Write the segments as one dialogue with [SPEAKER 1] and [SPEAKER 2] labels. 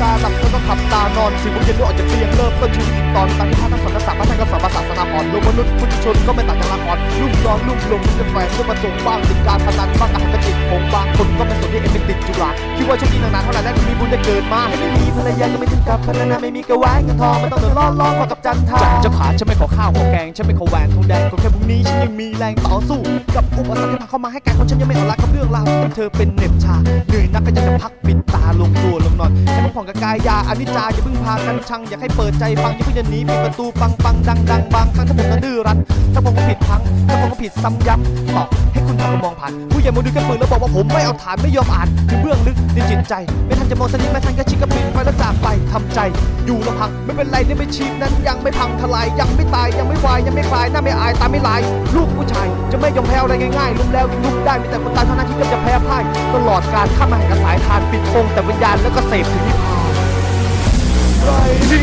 [SPEAKER 1] ตาหลับก็ต้องขับตานอนสี่โมงเย็นก็ออกจากเตียงเริ่มต้นชีวิตตอนตามที่พระทั้งสองทั้งสามพระท่านก็สอนภาษาศาสนาอ่อนลงมนุษย์พุทธชนก็ไม่ต่างจากละครลุ่มร้อนลุ่มลงจะแฝงด้วยประสงค์บ้างติดการพนันบ้างอาหารกระติกของบางคนก็ไม่สนที่เอ็มเป็นติดจุฬาคิดว่าชีวิตนานๆเท่าไหร่แล้วที่มีบุญได้เกิดมาไม่มีภรรยาก็ไม่ถึงกับพนันไม่มีกระแหวงเงินทองไม่ต้องเดือดร้อนร้อนกับจันทราเจ้าขาฉันไม่ขอข้าวขอแกงฉันไม่ขอแหวนทองแดงก็แค่พรุ่งนี้ฉันยังมีแรงต่อสู้กับอุปสรรคที่ผ่าเข้ามาให้กายของฉันยังไม่เอาละกับเรื่องราวที่เธอเป็นเน็บชาเหนื่อยนักก็จะพักปิดตาลงตัวลงนอนให้พักผ่อนกับกายยาอนิจจาอย่าเพิ่งพากันชังอยากให้เปิดใจฟังอย่าเพิ่งจะหนีปิดประตูปังปังดังดังบางครั้งถ้าผมก็ดื้อรั้นถ้าผมก็ผิดพังถ้าผมก็ผิดซ้ำย้ำบอกให้คุณทำก็มองผ่านผู้ใหญ่มาดูกันปืนแล้วบอกว่าผมไม่เอาฐานไม่ยอมอ่านถึงเบื้องลึกในจิตใจ ไม่ทันจะมองสนิทไม่ทันก็ชิกกระปิดไฟแล้วจากไปทำใจ อยู่ลำพังไม่เป็นไรนี่ไม่ชีพนั้นยังไม่พังทลายยังไม่ตายยังไม่วายยังไม่คลายหน้าไม่อายตาไม่ลาย ลูกผู้ชายจะไม่ยอมแพ้อะไรง่ายๆลุมแล้วลุกได้มีแต่คนตายเท่านั้นที่ก็จะแพ้พ่ายตลอดการข้ามมาแห่งกระสายทานปิดปงแต่วิญญาณแล้วก็เสพถึงนิพพาน ไ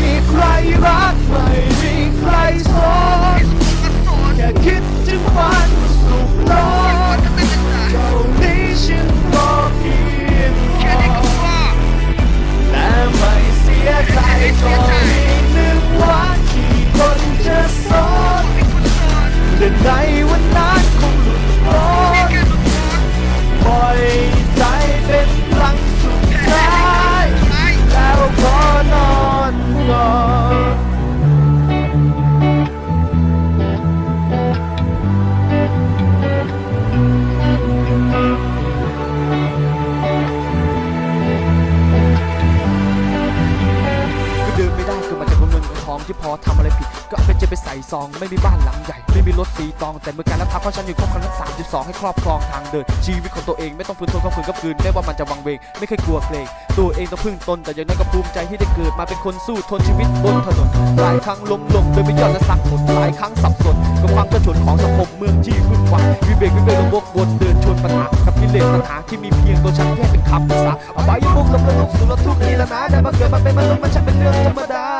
[SPEAKER 1] ทองที่พอทำอะไรผิด ก็เอาไปเจไปใส่ซอง ไม่มีบ้านหลังใหญ่ ไม่มีรถสีตอง แต่เมื่อการรับทับเพราะฉันอยู่ครบครันทั้งสามจุดสองให้ครอบครองทางเดิน ชีวิตของตัวเองไม่ต้องฝืนทนก็ฝืนกับคืนไม่ว่ามันจะวังเวง ไม่เคยกลัวเกรงตัวเองต้องพึ่งตน แต่อย่างน้อยก็ภูมิใจที่ได้เกิดมาเป็นคนสู้ทนชีวิตบนถนน หลายครั้งล้มลงโดยไม่ยอมและสักผลหลายครั้งสับสนกับความกระชนของสังคมเมืองที่วุ่นวายวิเวกวิเวกลงวกวนเดินชนปัญหากับกิเลสตัณหาที่มีเพียงตัวฉันแค่เป็นคำภาษาอบายมุกลมละลุกสุรทุกข์นี่ละนะได้มาเกิดมาเป็นมนุษย์มันช่างเป็นเรื่องธรรมดา